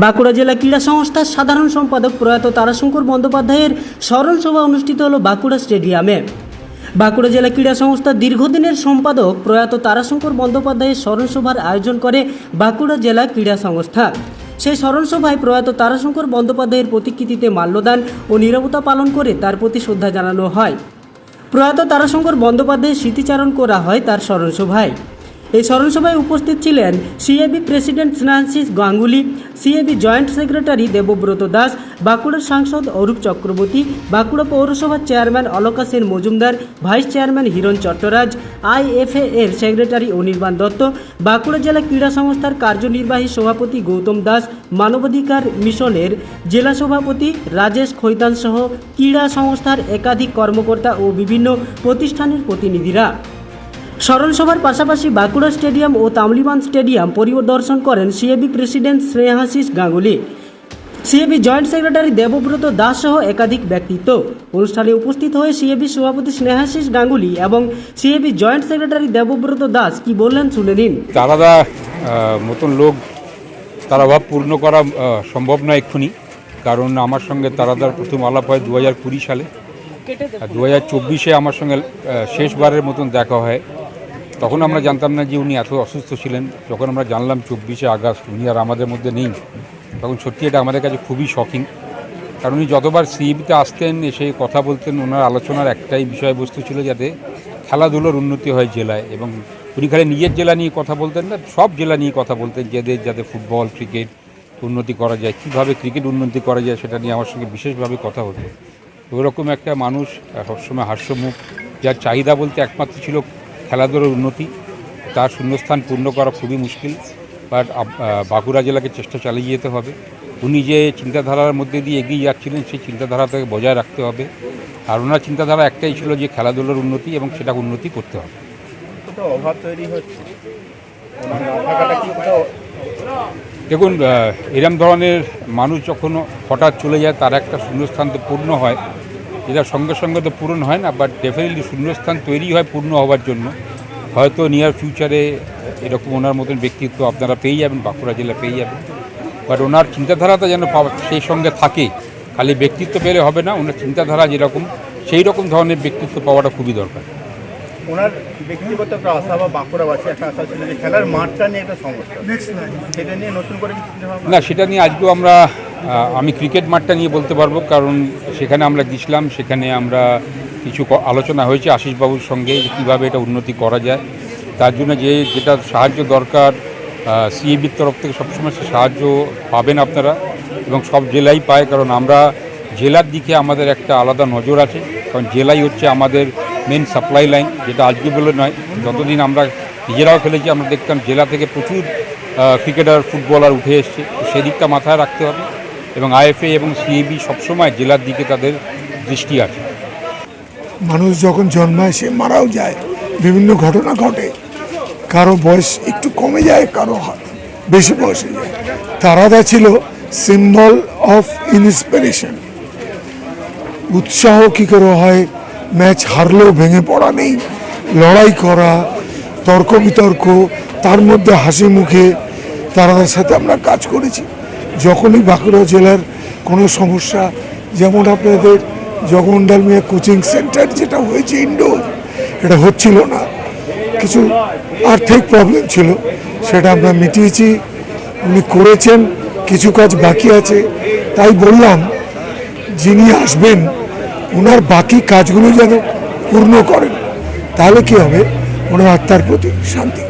বাঁকুড়া জেলা ক্রীড়া সংস্থার সাধারণ সম্পাদক প্রয়াত তারাশঙ্কর বন্দ্যোপাধ্যায়ের স্মরণ সভা অনুষ্ঠিত হলো বাঁকুড়া স্টেডিয়ামে। বাঁকুড়া জেলা ক্রীড়া সংস্থার দীর্ঘদিনের সম্পাদক প্রয়াত তারাশঙ্কর বন্দ্যোপাধ্যায়ের স্মরণ সভার আয়োজন করে বাঁকুড়া জেলা ক্রীড়া সংস্থা। সেই স্মরণ সভায় প্রয়াত তারাশঙ্কর বন্দ্যোপাধ্যায়ের প্রতিকৃতিতে মাল্যদান ও নিরবতা পালন করে তার প্রতি শ্রদ্ধা জানানো হয়। প্রয়াত তারাশঙ্কর বন্দ্যোপাধ্যায়ের স্মৃতিচারণ করা হয় তার স্মরণসভায় এই স্মরণসভায় উপস্থিত ছিলেন CAB president Snehasish Ganguly, CAB joint secretary Debabrata Das বাঁকুড়ার সাংসদ অরূপ চক্রবর্তী, বাঁকুড়া পৌরসভার chairman Alaka Sen Majumdar, vice chairman Hiran Chattaraj, IFA এর সেক্রেটারি অনির্বাণ দত্ত, বাঁকুড়া জেলা ক্রীড়া সংস্থার কার্যনির্বাহী সভাপতি গৌতম দাস, মানবাধিকার মিশনের জেলা সভাপতি রাজেশ খৈতান সহ ক্রীড়া সংস্থার একাধিক কর্মকর্তা ও বিভিন্ন প্রতিষ্ঠানের প্রতিনিধিরা। স্মরণসভার পাশাপাশি বাঁকুড়া স্টেডিয়াম ও তামলিবান স্টেডিয়াম পরিদর্শন করেন CAB president Snehasish Ganguly. CAB joint secretary Debabrata Das সহ একাধিক ব্যক্তিত্ব। অনুষ্ঠানে উপস্থিত হয়ে সিএবি সভাপতি স্নেহাশিস গাঙ্গুলি এবং CAB joint secretary Debabrata Das কি বললেন শুনে নিন। আহ, মতন লোক তার অভাব পূর্ণ করা সম্ভব নয় এক্ষুনি। কারণ আমার সঙ্গে তারাদার প্রথম আলাপ হয় দু হাজার কুড়ি সালে। দু হাজার চব্বিশে আমার সঙ্গে শেষবারের মতন দেখা হয়। তখন আমরা জানতাম না যে উনি এত অসুস্থ ছিলেন। যখন আমরা জানলাম চব্বিশে আগস্ট উনি আর আমাদের মধ্যে নেই, তখন সত্যি এটা আমাদের কাছে খুবই শকিং কারণ উনি যতবার সিইবিতে আসতেন, এসে কথা বলতেন, ওনার আলোচনার একটাই বিষয়বস্তু ছিল যাতে খেলাধুলোর উন্নতি হয় জেলায় এবং উনি খালি নিজের জেলা নিয়ে কথা বলতেন না, সব জেলা নিয়ে কথা বলতেন, যাদের যাতে ফুটবল, ক্রিকেট উন্নতি করা যায়, কীভাবে ক্রিকেট উন্নতি করা যায় সেটা নিয়ে আমার সঙ্গে বিশেষভাবে কথা হতো। ওরকম একটা মানুষ, সবসময় হাস্যমুখ, যার চাহিদা বলতে একমাত্র ছিল খেলাধুলার উন্নতি তার শূন্যস্থান পূর্ণ করা খুবই মুশকিল বাট বাঁকুড়া জেলাকে চেষ্টা চালিয়ে যেতে হবে। উনি যে চিন্তাধারার মধ্যে দিয়ে এগিয়ে যাচ্ছিলেন সেই চিন্তাধারাটাকে বজায় রাখতে হবে। আর ওনার চিন্তাধারা একটাই ছিল যে খেলাধুলার উন্নতি এবং সেটা উন্নতি করতে হবে। অভাব তৈরি হচ্ছে? দেখুন এরম ধরনের মানুষ যখন হঠাৎ চলে যায় তার একটা শূন্যস্থান তো পূর্ণ হয়। যেটা সঙ্গে সঙ্গে তো পূরণ হয় না বাট ডেফিনেটলি শূন্যস্থান তৈরি হয় পূর্ণ হওয়ার জন্য। হয়তো নিয়ার ফিউচারে এরকম ওনার মতন ব্যক্তিত্ব আপনারা পেয়ে যাবেন বাঁকুড়া জেলা পেয়ে যাবেন। বাট ওনার চিন্তাধারাটা যেন সেই সঙ্গে থাকে খালি ব্যক্তিত্ব পেলে হবে না ওনার চিন্তাধারা যেরকম সেই রকম ধরনের ব্যক্তিত্ব পাওয়াটা খুবই দরকার। ওনার ব্যক্তিগত একটা আশা বা বাঁকুড়াবাসী একটা আশা ছিল যে খেলার মাঠটা নিয়ে একটা সমস্যা। সেটা নিয়ে নতুন করে না সেটা নিয়ে আজকেও আমরা আমি ক্রিকেট মাঠটা নিয়ে বলতে পারব, কারণ সেখানে আমরা গেছিলাম সেখানে আমরা কিছু আলোচনা হয়েছে আশিসবাবুর সঙ্গে যে কীভাবে এটা উন্নতি করা যায়। তার জন্য যে যেটা সাহায্য দরকার সিএবির তরফ থেকে সবসময় সে সাহায্য পাবেন আপনারা, এবং সব জেলাই পায়, কারণ আমরা জেলার দিকে আমাদের একটা আলাদা নজর আছে, কারণ জেলাই হচ্ছে আমাদের মেন সাপ্লাই লাইন যেটা আজকে বলে নয়, যতদিন আমরা নিজেরাও খেলেছি, আমরা দেখতাম জেলা থেকে প্রচুর ক্রিকেটার ফুটবলার উঠে এসছে, সেদিকটা মাথায় রাখতে হবে। এবং আইএফএ এবং সিএবি সবসময় জেলার দিকে তাদের দৃষ্টি আছে। মানুষ যখন জন্মায়, সে মারাও যায়। বিভিন্ন ঘটনা ঘটে। কারও বয়স একটু কমে যায়, কারও বেশি বয়সে যায়। তারাদা ছিল সিম্বল অফ ইন্সপিরেশন উৎসাহ কী করে হয়? ম্যাচ হারলেও ভেঙে পড়া নেই। লড়াই করা, তর্ক বিতর্ক, তার মধ্যে হাসি মুখে তারাদের সাথে আমরা কাজ করেছি। যখনই বাঁকুড়া জেলার কোনো সমস্যা, যেমন আপনাদের জগমন্ডাল মিয়া কোচিং সেন্টার যেটা হয়েছে ইন্ডোর, এটা হচ্ছিল না। কিছু আর্থিক প্রবলেম ছিল, সেটা আমরা মিটিয়েছি, উনি করেছেন, কিছু কাজ বাকি আছে। তাই বললাম, যিনি আসবেন ওনার বাকি কাজগুলো যেন পূর্ণ করেন, তাহলে কি হবে? ওনার আত্মার প্রতি শান্তি।